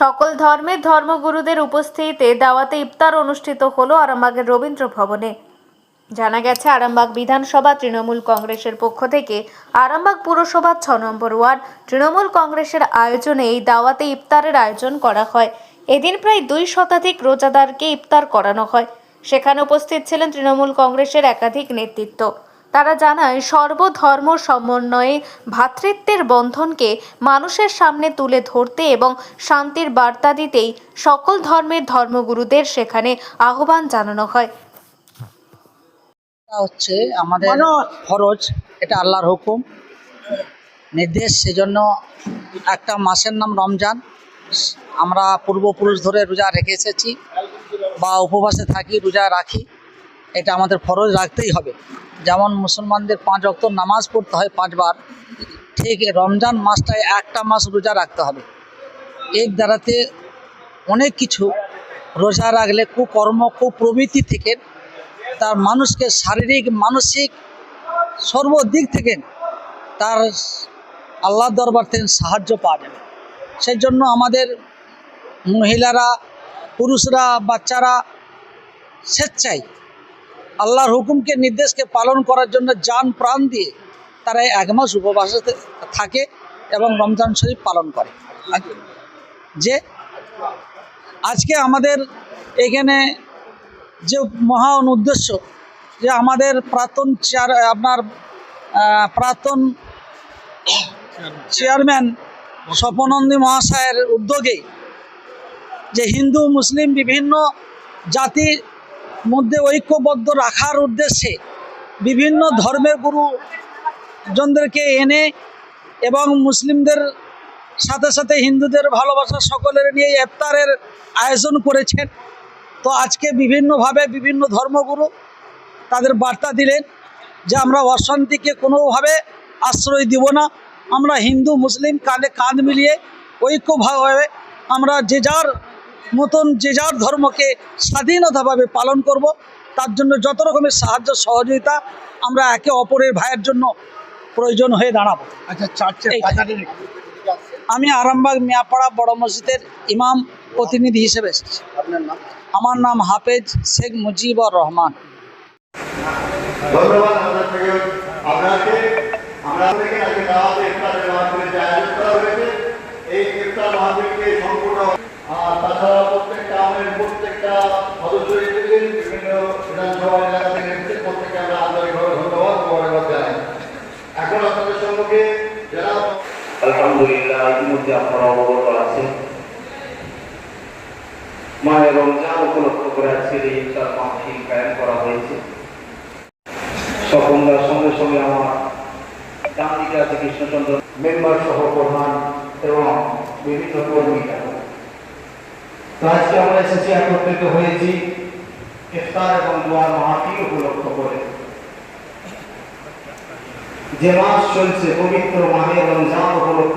সকল ধর্মের ধর্মগুরুদের উপস্থিতিতে দাওয়াতে ইফতার অনুষ্ঠিত হলো আরামবাগের রবীন্দ্র ভবনে। জানা গেছে, আরামবাগ বিধানসভা তৃণমূল কংগ্রেসের পক্ষ থেকে আরামবাগ পুরসভা ছ নম্বর ওয়ার্ড তৃণমূল কংগ্রেসের আয়োজনে এই দাওয়াতে ইফতারের আয়োজন করা হয়। এদিন প্রায় দুই শতাধিক রোজাদারকে ইফতার করানো হয়। সেখানে উপস্থিত ছিলেন তৃণমূল কংগ্রেসের একাধিক নেতৃত্ব। তারা জানায় সর্বধর্ম সমন্বয়ে ভ্রাতৃত্বের বন্ধনকে মানুষের সামনে তুলে ধরতে এবং শান্তির বার্তা দিতেই সকল ধর্মের ধর্মগুরুদের সেখানে আহ্বান জানানো হয়। হচ্ছে আমাদের ফরজ এটা আল্লাহর হুকুম। নির্দেশ সেজন্য একটা মাসের নাম রমজান। আমরা পূর্বপুরুষ ধরে রোজা রেখে এসেছি বা উপবাসে থাকি রোজা রাখি। এটা আমাদের ফরজ রাখতেই হবে। যেমন মুসলমানদের পাঁচ অক্ত নামাজ পড়তে হয় পাঁচবার, ঠিক রমজান মাসটায় একটা মাস রোজা রাখতে হবে। এর দ্বারাতে অনেক কিছু রোজা রাখলে কুকর্ম, কুপ্রবৃত্তি থেকে তার মানুষকে শারীরিক, মানসিক সর্বদিক থেকে তার আল্লাহ দরবার থেকে সাহায্য পাওয়া যাবে। সেই জন্য আমাদের মহিলারা, পুরুষরা, বাচ্চারা স্বেচ্ছায় আল্লাহর হুকুমকে, নির্দেশকে পালন করার জন্য যান প্রাণ দিয়ে তারা এক মাস উপবাসে থাকে এবং রমজান শরীফ পালন করে। যে আজকে আমাদের এখানে যে মহান উদ্দেশ্য যে আমাদের প্রাক্তন চেয়ার, আপনার প্রাক্তন চেয়ারম্যান স্বপনন্দী মহাশয়ের উদ্যোগে যে হিন্দু, মুসলিম বিভিন্ন জাতির মধ্যে ঐক্যবদ্ধ রাখার উদ্দেশ্যে বিভিন্ন ধর্মের গুরুজনদেরকে এনে এবং মুসলিমদের সাথে সাথে হিন্দুদের ভালোবাসা সকলের নিয়ে ইফতারের আয়োজন করেছেন। তো আজকে বিভিন্নভাবে বিভিন্ন ধর্মগুরু তাদের বার্তা দিলেন যে আমরা অশান্তিকে কোনোভাবে আশ্রয় দিব না। আমরা হিন্দু, মুসলিম কাঁধে কাঁধ মিলিয়ে ঐক্যভাবে আমরা যে যার মতন যে যার ধর্মকে স্বাধীনতাভাবে পালন করব তার জন্য যত রকমের সাহায্য সহযোগিতা আমরা একে অপরের ভাইয়ের জন্য প্রয়োজন হয়ে দাঁড়াবো। আচ্ছা আমি আরামবাগ মিয়াপাড়া বড় মসজিদের ইমাম প্রতিনিধি হিসেবে এসেছি। আমার নাম হাফেজ শেখ মুজিবুর রহমান থেকে আপনাকে আমরা থেকে আজকে দাওয়াতে ইফতারের মাহফিলে যে আয়োজন করা হয়েছে এই ইফতার মাহফিলকে সম্পূর্ণ আর তাছাড়া প্রত্যেকটা আমাদের প্রত্যেকটা সদস্য এসেছেন বিভিন্ন বিধানসভা এলাকা থেকে এসেছে প্রত্যেককে আমরা আন্তরিকভাবে ধন্যবাদ ও ধন্যবাদ জানাই এখন আপনাদের সম্মুখে যারা আলহামদুলিল্লাহ ইতিমধ্যে আপনারা অবগত আছেন। মায়ের রমজান উপলক্ষ করে আজকের এই ইফতার মাহফিল কায়েম করা হয়েছে। সকলদার সঙ্গে সঙ্গে আমার ডান দিকে আছে কৃষ্ণচন্দ্র মেম্বার সহ প্রধান এবং বিভিন্ন কর্মীরা। তো আজকে আমরা এসেছি, একত্রিত হয়েছি ইফতার এবং দোয়ার মাহফিল উপলক্ষ করে। যে মাস চলছে, পবিত্র মাহে রমজান উপলক্ষ।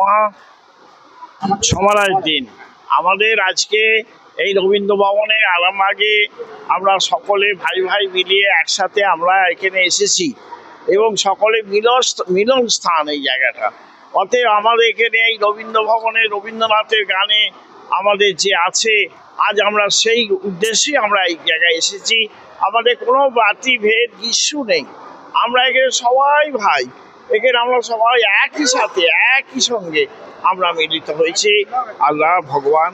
মহা সমারার দিন। আমাদের আজকে এই রবীন্দ্র ভবনে আরামবাগে আমরা সকলে ভাই ভাই মিলিয়ে একসাথে আমরা এখানে এসেছি এবং সকলে মিলন মিলন স্থান এই জায়গাটা। অতএব আমাদের এখানে এই রবীন্দ্র ভবনে রবীন্দ্রনাথের গানে আমাদের যে আছে, আজ আমরা সেই উদ্দেশ্যে আমরা এই জায়গায় এসেছি। আমাদের কোনো বাতি ভেদ কিছু নেই। আমরা এখানে সবাই ভাই। এখানে আমরা সবাই একই সাথে, একই সঙ্গে আমরা মিলিত হয়েছি। আল্লাহ ভগবান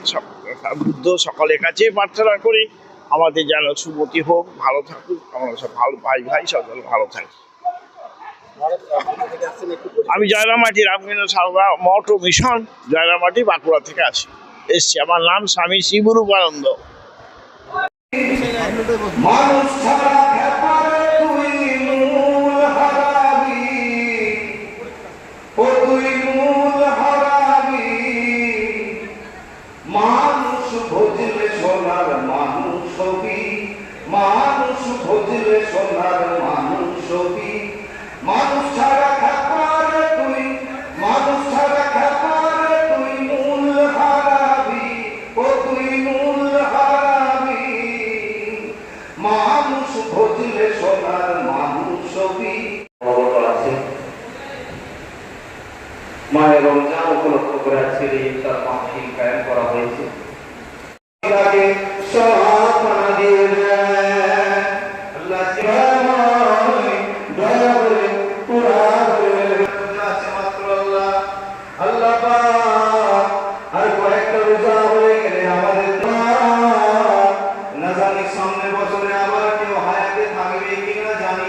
বুদ্ধ সকলের কাছে প্রার্থনা করি। আমাদের যেন সুমতি হোক, ভালো থাকুক। আমরা সব ভালো ভাই ভাই, সকলে ভালো থাকি আমি জয়রামাটি রামকৃষ্ণ সারদা মঠ ও মিশন জয়রামাটি বাঁকুড়া থেকে আসি। এসছি। আমার নাম স্বামী শিবরূপানন্দ মানুষ ছাড়া করে আজকের এই ইফতার মাহফিল কায়েম করা হয়েছে। তাকে সহাপনা দিয়ে দেন আল্লাহ দয়াময় দয়া করে পুরা করে রোজা আছে মাত্র আল্লাহ আল্লাহ পাক আর কয়েকটা রোজা হয়ে গেলে আমাদের দোয়া না জানি সামনের বছরে আবার কেউ হায়াতে থাকবে কিনা জানি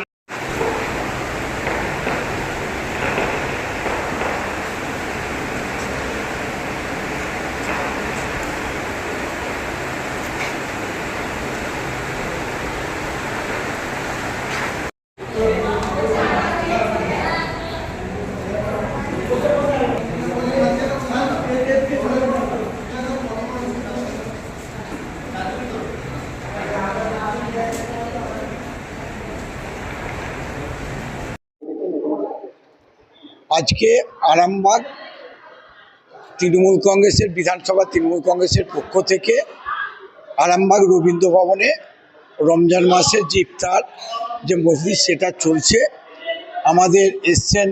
আজকে আরামবাগ তৃণমূল কংগ্রেসের বিধানসভা তৃণমূল কংগ্রেসের পক্ষ থেকে আরামবাগ রবীন্দ্র ভবনে রমজান মাসের যে ইফতার, যে মসজিদ সেটা চলছে। আমাদের এসছেন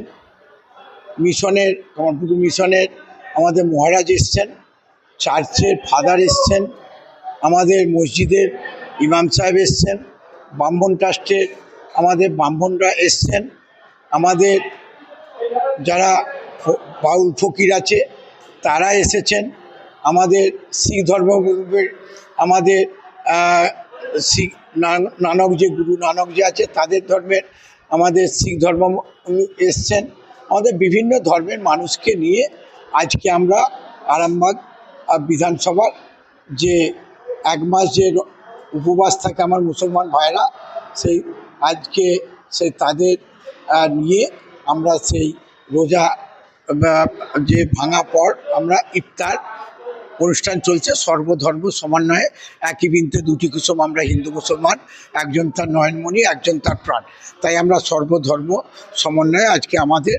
মিশনের কমলপুকুর মিশনের আমাদের মহারাজ এসছেন, চার্চের ফাদার এসছেন, আমাদের মসজিদের ইমাম সাহেব এসছেন, ব্রাহ্মণ ট্রাস্টের আমাদের ব্রাহ্মণরা এসছেন, আমাদের যারা বাউল ফকির আছে, তারা এসেছেন আমাদের শিখ ধর্মগুরুদের আমাদের শিখ নান- নানক যে গুরু নানক যে আছে, তাদের ধর্মের আমাদের শিখ ধর্ম এসছেন। আমাদের বিভিন্ন ধর্মের মানুষকে নিয়ে আজকে আমরা আরামবাগ বিধানসভার যে এক মাস যে উপবাস থাকে আমার মুসলমান ভাইরা সেই আজকে সেই তাদের নিয়ে আমরা সেই রোজা যে ভাঙা পর আমরা ইফতার অনুষ্ঠান চলছে, সর্বধর্ম সমন্বয়ে। একই বিনতে দুটি কুসুম, আমরা হিন্দু মুসলমান, একজন তার নয়নমণি, একজন তার প্রাণ। তাই আমরা সর্বধর্ম সমন্বয়ে আজকে আমাদের